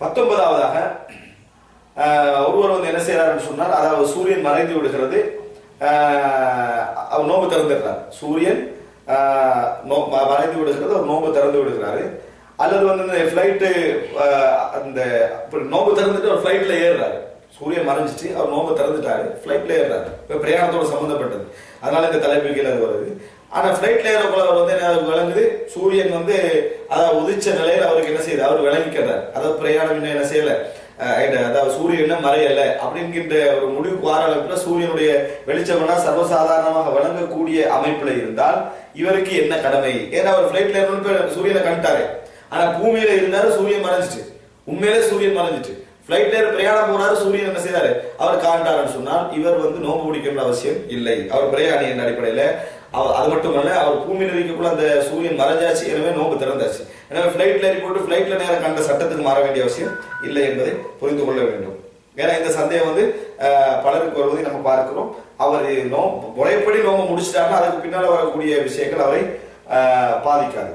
பத்தொன்பதாவதாக ஒருவர் வந்து என்ன செய்யறாருன்னு சொன்னால் அதாவது சூரியன் மறைந்து விடுகிறது அவர் நோம்பு திறந்துடுறார். சூரியன் நோ- மறைந்து விடுகிறது அவர் நோம்பு திறந்து விடுகிறாரு. அல்லது வந்து இந்த ஃப்ளைட்டு அந்த நோம்பு திறந்துட்டு அவர் ஃப்ளைட்ல ஏறுறாரு. சூரியன் மறைஞ்சிட்டு அவர் நோம்பு திறந்துட்டாரு ஃப்ளைட்ல ஏறுறாரு. இப்போ பிரயாணத்தோட சம்மந்தப்பட்டது அதனால இந்த தலைப்பு கீழே அது வருது. ஆனால் ஃப்ளைட்ல ஏறக்குள்ள அவர் வந்து என்ன விளங்குது? சூரியன் வந்து அதாவது உதிச்ச நிலையில் அவருக்கு என்ன செய்யுது அவர் அதாவது பிரயாணம் இன்னும் என்ன செய்யல. அதாவது சூரியன் இன்னும் மறையல. அப்படிங்கின்ற ஒரு முடிவுக்கு வார அளவுக்குள்ள சூரியனுடைய வெளிச்சம்னா சர்வசாதாரணமாக வழங்கக்கூடிய அமைப்புல இருந்தால் இவருக்கு என்ன கடமை? ஏன்னா அவர் பிளைட்ல இருந்து சூரியனை கண்டாரு ஆனா பூமியில இருந்தாரு சூரியன் மறைஞ்சிட்டு உண்மையிலே சூரியன் மறைஞ்சிட்டு பிளைட்ல பிரயாணம் போனாரு சூரியன் என்ன செய்தாரு? அவர் காண்டாருன்னு சொன்னால் இவர் வந்து நோம்பு பிடிக்கணும்னு அவசியம் இல்லை. அவர் பிரயாணி என்ற அடிப்படையில அவ- அது மட்டும் இல்லை அவர் பூமியில் இருக்கக்குள்ள அந்த சூரியன் மறைஞ்சாச்சு. எனவே நோம்பு திறந்தாச்சு. எனவே ஃபிளைட்ல ஏறி போட்டு ஃபிளைட்ல நேரம் கண்ட சட்டத்துக்கு மாற வேண்டிய அவசியம் இல்லை என்பதை புரிந்து கொள்ள வேண்டும். ஏன்னா இந்த சந்தேகம் வந்து பலருக்கு வருவதை நம்ம பார்க்கிறோம். அவர் நோ முறைப்படி நோம்பு முடிச்சிட்டாருன்னா அதுக்கு பின்னால் வரக்கூடிய விஷயங்கள் அவரை பாதிக்காது.